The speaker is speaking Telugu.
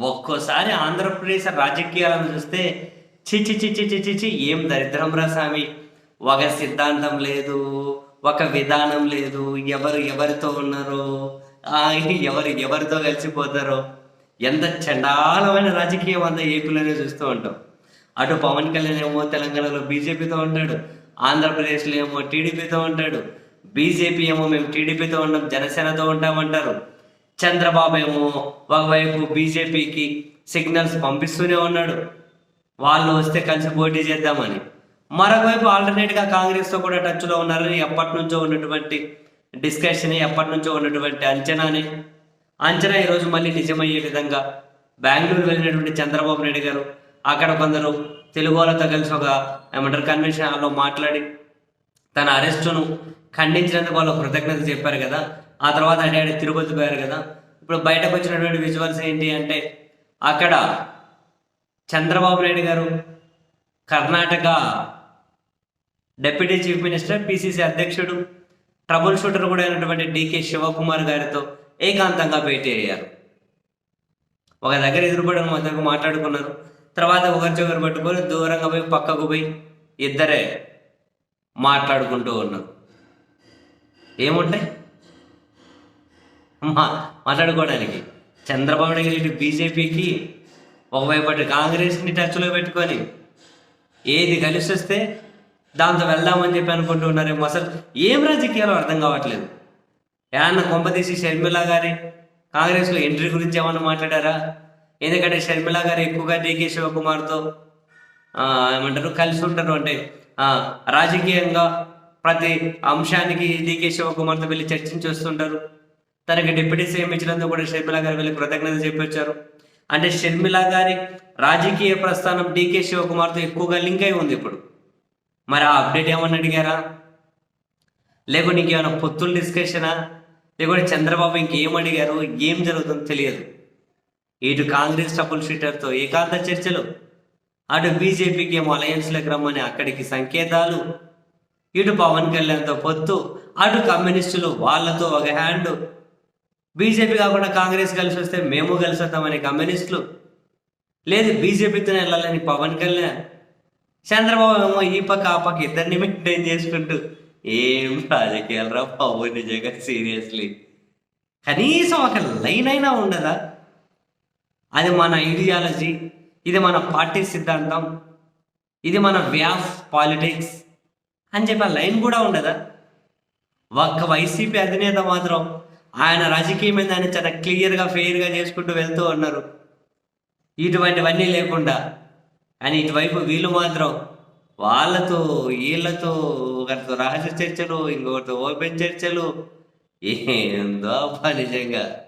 ఒక్కోసారి ఆంధ్రప్రదేశ్ రాజకీయాలను చూస్తే చిచి చిచి చిచి చి ఏం దరిద్రం రా స్వామి ఒక సిద్ధాంతం లేదు ఒక విధానం లేదు ఎవరు ఎవరితో ఉన్నారో ఎవరు ఎవరితో కలిసిపోతారో ఎంత చండాలమైన రాజకీయం అంతా ఏపీలోనే చూస్తూ ఉంటాం. అటు పవన్ కళ్యాణ్ ఏమో తెలంగాణలో బీజేపీతో ఉంటాడు ఆంధ్రప్రదేశ్లో ఏమో టీడీపీతో ఉంటాడు బీజేపీ ఏమో మేము టీడీపీతో ఉంటాం జనసేనతో ఉంటామంటారు. చంద్రబాబు ఏమో ఒకవైపు బీజేపీకి సిగ్నల్స్ పంపిస్తూనే ఉన్నాడు. వాళ్ళు వస్తే కలిసి పోటీ చేద్దామని. మరొకవైపు ఆల్టర్నేట్గా కాంగ్రెస్తో కూడా టచ్లో ఉన్నారని ఎప్పటి నుంచో ఉన్నటువంటి డిస్కషన్ ఎప్పటి నుంచో ఉన్నటువంటి అంచనాని. అంచనా ఈరోజు మళ్ళీ నిజమయ్యే విధంగా బెంగళూరు వెళ్ళినటువంటి చంద్రబాబు నాయుడు గారు అక్కడ కొందరు తెలుగు వాళ్ళతో కలిసి ఒక ఏమంటారు కన్వెన్షన్ హాల్లో మాట్లాడి తన అరెస్టును ఖండించినందుకు వాళ్ళు కృతజ్ఞత చెప్పారు కదా. ఆ తర్వాత అడిగాడు తిరుపతి పోయారు కదా. ఇప్పుడు బయటకు వచ్చినటువంటి విజువల్స్ ఏంటి అంటే అక్కడ చంద్రబాబు నాయుడు గారు Karnataka deputy chief minister PCC అధ్యక్షుడు ట్రబుల్ షూటర్ కూడా అయినటువంటి డికే శివకుమార్ గారితో ఏకాంతంగా భేటీ అయ్యారు. ఒక దగ్గర ఎదురుపడి మధ్యకు మాట్లాడుకున్నారు. తర్వాత ఒకరిచొకరు పట్టుకొని దూరంగా పోయి పక్కకు పోయి ఇద్దరే మాట్లాడుకుంటూ ఉన్నారు. ఏముంటాయి? మా మాట్లాడుకోవడానికి. చంద్రబాబు నాయుడు ఇటు బీజేపీకి ఒకవైపు అటు కాంగ్రెస్ని టచ్లో పెట్టుకొని ఏది కలిసి వస్తే దాంతో వెళ్దామని చెప్పి అనుకుంటూ ఉన్నారేమో. అసలు ఏం రాజకీయాలు అర్థం కావట్లేదు. ఏమన్నా కొంపదీసి షర్మిల గారి కాంగ్రెస్లో ఎంట్రీ గురించి ఏమన్నా మాట్లాడారా? ఎందుకంటే షర్మిల గారు ఎక్కువగా డీకే శివకుమార్తో ఏమంటారు కలిసి ఉంటారు. అంటే రాజకీయంగా ప్రతి అంశానికి డీకే శివకుమార్తో వెళ్ళి చర్చించి వస్తుంటారు. తనకి డిప్యూటీ సీఎం ఇచ్చినందుకు కూడా షర్మిల గారు వెళ్ళి కృతజ్ఞత చెప్పొచ్చారు. అంటే షర్మిల గారి రాజకీయ ప్రస్థానం డీకే శివకుమార్తో ఎక్కువగా లింక్ అయి ఉంది ఇప్పుడు. మరి ఆ అప్డేట్ ఏమని అడిగారా? లేకుంటే ఇంకేమైనా పొత్తుల డిస్కషనా లేకుంటే చంద్రబాబు ఇంకేం అడిగారు? ఏం జరుగుతుందో తెలియదు. ఇటు కాంగ్రెస్ ట్రబుల్ షీటర్తో ఏకాంత చర్చలు. అటు బీజేపీకి ఏమో అలయన్స్లోకి రమ్మని అక్కడికి సంకేతాలు. ఇటు పవన్ కళ్యాణ్తో పొత్తు. అటు కమ్యూనిస్టులు వాళ్ళతో ఒక హ్యాండ్ బీజేపీ కాకుండా కాంగ్రెస్ కలిసి వస్తే మేము కలిసి వస్తామని కమ్యూనిస్టులు. లేదు బీజేపీతో వెళ్ళాలని పవన్ కళ్యాణ్. చంద్రబాబు ఏమో ఈ పక్క ఆ పక్క ఇద్దరిని మెయింటైన్ చేసుకుంటూ ఏం రాజకీయాలు రా బాబు నిజంగా సీరియస్లీ. కనీసం ఒక లైన్ అయినా ఉండదా? అది మన ఐడియాలజీ ఇది మన పార్టీ సిద్ధాంతం ఇది మన వే ఆఫ్ పాలిటిక్స్ అని చెప్పి ఆ లైన్ కూడా ఉండదా? ఒక్క వైసీపీ అధినేత మాత్రం ఆయన రాజకీయమైన దాన్ని చాలా క్లియర్గా ఫెయిర్గా చేసుకుంటూ వెళ్తూ ఉన్నారు. ఇటువంటివన్నీ లేకుండా. కానీ ఇటువైపు వీళ్ళు మాత్రం వాళ్ళతో వీళ్ళతో ఒకరితో రహస్య చర్చలు ఇంకొకరితో ఓపెన్ చర్చలు. ఏందో అబ్బా నిజంగా.